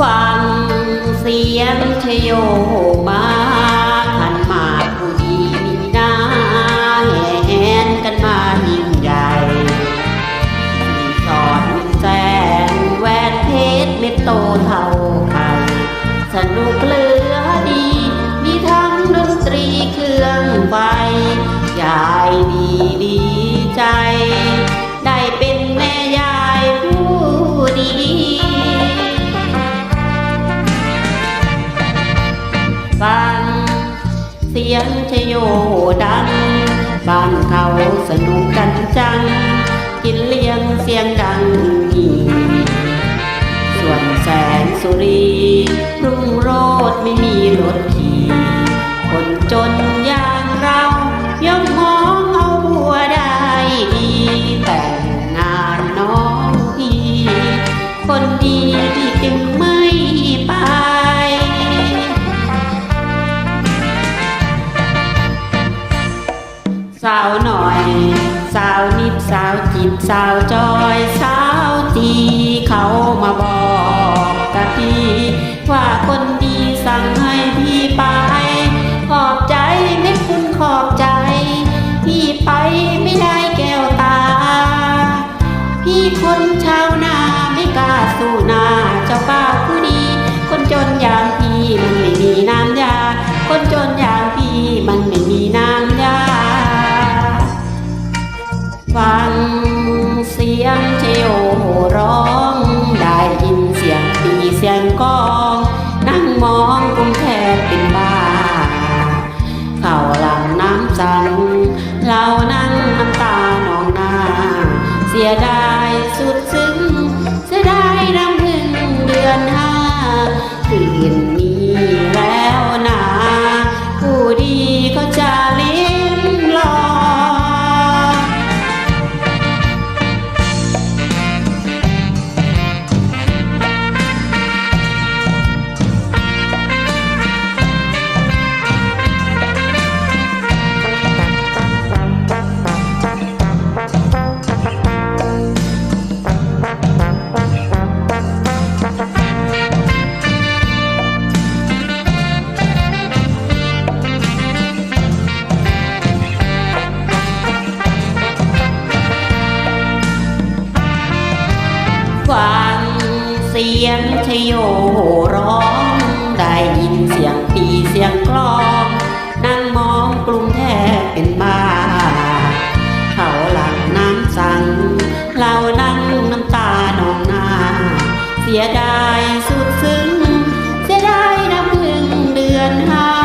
ฟังเสียงชโยมาขันหมาผู้ดีมีหน้าแหนกันมายิ่งใหญ่สินสอดแสนแหวนเพชรเม็ดโตเท่า ฟัง เสียงชโยดัง บ้านเขาสนุกกันจัง กินเลี้ยงเสียงดัง สาวหน่อย สาวนิดสาวจิตสาวจอย สาวจีเขามาบอก ยงเชโยร้อง ได้ยินเสียงปีเสียงกอง นั่งมองกรุงแทบเป็นบ้าเข่าหลังน้ำจังเรานั่งน้ำตาหนองหน้าเสียดายสุดซึ้งเสียดายน้ำพึ่งเดือนห้า เสียงชโยร้อง ได้ยินเสียงปีเสียงกลอง นั่งมองกลุ่มแทบเป็นบ้า เขาหลังน้ำสัง เรานั่งน้ำตาหนองนา เสียดายสุดซึ้ง เสียดายน้ำพึ่งเดือนห้า